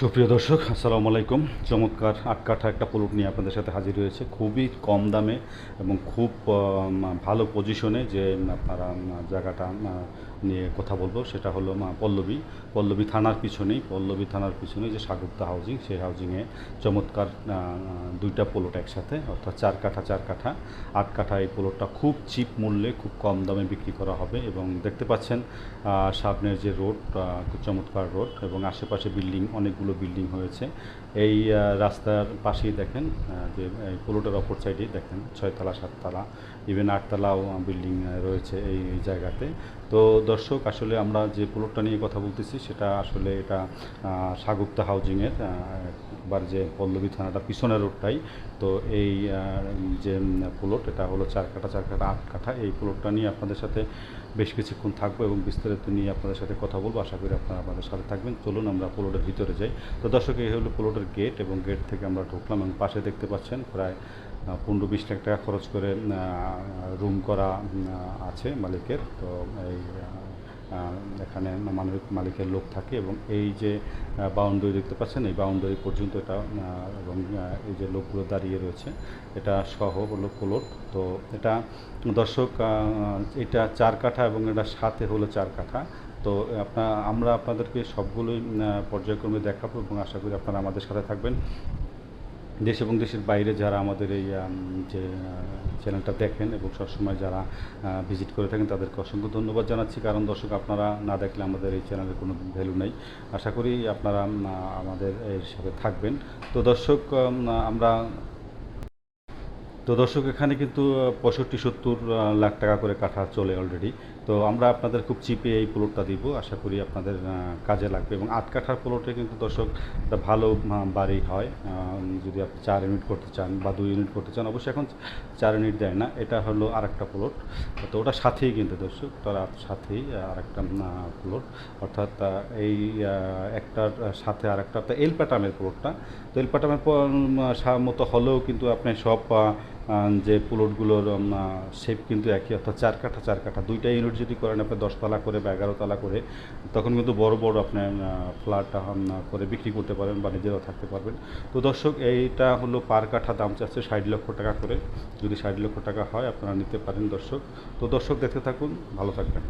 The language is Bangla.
সুপ্রিয় দর্শক, আসসালামু আলাইকুম। চমৎকার আট কাঠা একটা প্লট নিয়ে আপনাদের সাথে হাজির হয়েছে খুবই কম দামে এবং খুব ভালো পজিশনে যে আপনারা জায়গাটা নিয়ে কথা বলব, সেটা হলো পল্লবী। পল্লবী থানার পিছনেই, পল্লবী থানার পিছনে যে সাগুপ্তা হাউজিং সেই হাউজিংয়ে চমৎকার দুইটা প্লট একসাথে, অর্থাৎ চার কাঠা চার কাঠা। আট কাঠা এই প্লটটা খুব চিপ মূল্যে, খুব কম দামে বিক্রি করা হবে এবং দেখতে পাচ্ছেন সামনের যে রোড চমৎকার রোড এবং আশেপাশে বিল্ডিং অনেকগুলো বিল্ডিং হয়েছে। এই রাস্তার পাশেই দেখেন যে পুরোটার অপর সাইডেই দেখেন, ছয়তলা, সাততলা ইভেন আটতলাও বিল্ডিং রয়েছে এই জায়গাতে। তো দর্শক, আসলে আমরা যে প্লটটা নিয়ে কথা বলতেছি, সেটা আসলে এটা সাগুপ্তা হাউজিংয়ের একবার যে পল্লবী থানাটা পিছনের রোডটাই। তো এই যে প্লট এটা হলো চার কাঠা চার কাঠা, আট কাঠা। এই প্লটটা নিয়ে আপনাদের সাথে বেশ কিছুক্ষণ থাকব এবং বিস্তারিত নিয়ে আপনাদের সাথে কথা বলব। আশা করি আপনারা আমাদের সাথে থাকবেন। চলুন আমরা প্লটের ভিতরে যাই। তো দর্শক, এই হলো প্লটের গেট এবং গেট থেকে আমরা ঢুকলাম এবং পাশে দেখতে পাচ্ছেন প্রায় পনেরো বিশ লাখ টাকা খরচ করে রুম করা আছে মালিকের। তো এই এখানে মালিক মালিকের লোক থাকে এবং এই যে বাউন্ডারি দেখতে পাচ্ছেন, এই বাউন্ডারি পর্যন্ত এটা এবং এই যে লোকগুলো দাঁড়িয়ে রয়েছে, এটা সহ হলো প্লট তো এটা দর্শক এটা চার কাঠা এবং এটা সাথে হলো চার কাঠা। তো আপনার আমরা আপনাদেরকে সবগুলোই পর্যায়ক্রমে দেখাবো এবং আশা করি আপনারা আমাদের সাথে থাকবেন। দেশ এবং দেশের বাইরে যারা আমাদের এই যে চ্যানেলটা দেখেন এবং সবসময় যারা ভিজিট করে থাকেন তাদেরকে অসংখ্য ধন্যবাদ জানাচ্ছি। কারণ দর্শক আপনারা না দেখলে আমাদের এই চ্যানেলের কোনো ভ্যালু নেই। আশা করি আপনারা আমাদের এর সাথে থাকবেন। তো দর্শক আমরা তো দর্শক, এখানে কিন্তু পঁয়ষট্টি, সত্তর লাখ টাকা করে কাঠা চলে অলরেডি তো আমরা আপনাদের খুব চিপে এই প্লটটা দিব। আশা করি আপনাদের কাজে লাগবে। এবং আট কাঠার প্লটে কিন্তু দর্শক, একটা ভালো বাড়ি হয়। যদি আপনি চার ইউনিট করতে চান বা দুই ইউনিট করতে চান, অবশ্যই এখন চার ইউনিট দেয় না। এটা হলো আরেকটা প্লট তো ওটা সাথেই কিন্তু দর্শক তার সাথেই আরেকটা প্লট অর্থাৎ এই একটার সাথে আরেকটা। অর্থাৎ এল প্যাটামের প্লটটা তো এল প্যাটামের মতো হলেও কিন্তু আপনি সব যে প্লটগুলোর শেপ কিন্তু একই, অর্থাৎ চার কাঠা চার কাঠা। দুইটা ইউনিট যদি করেন আপনি দশতলা করে বা এগারো তলা করে, তখন কিন্তু বড় বড় আপনি ফ্ল্যাট করে বিক্রি করতে পারবেন বা নিজেরাও থাকতে পারবেন। তো দর্শক, এইটা হলো পার কাঠা দাম চাচ্ছে ষাট লক্ষ টাকা করে। যদি ষাট লক্ষ টাকা হয়, আপনারা নিতে পারেন দর্শক। তো দর্শক, দেখতে থাকুন, ভালো থাকবেন।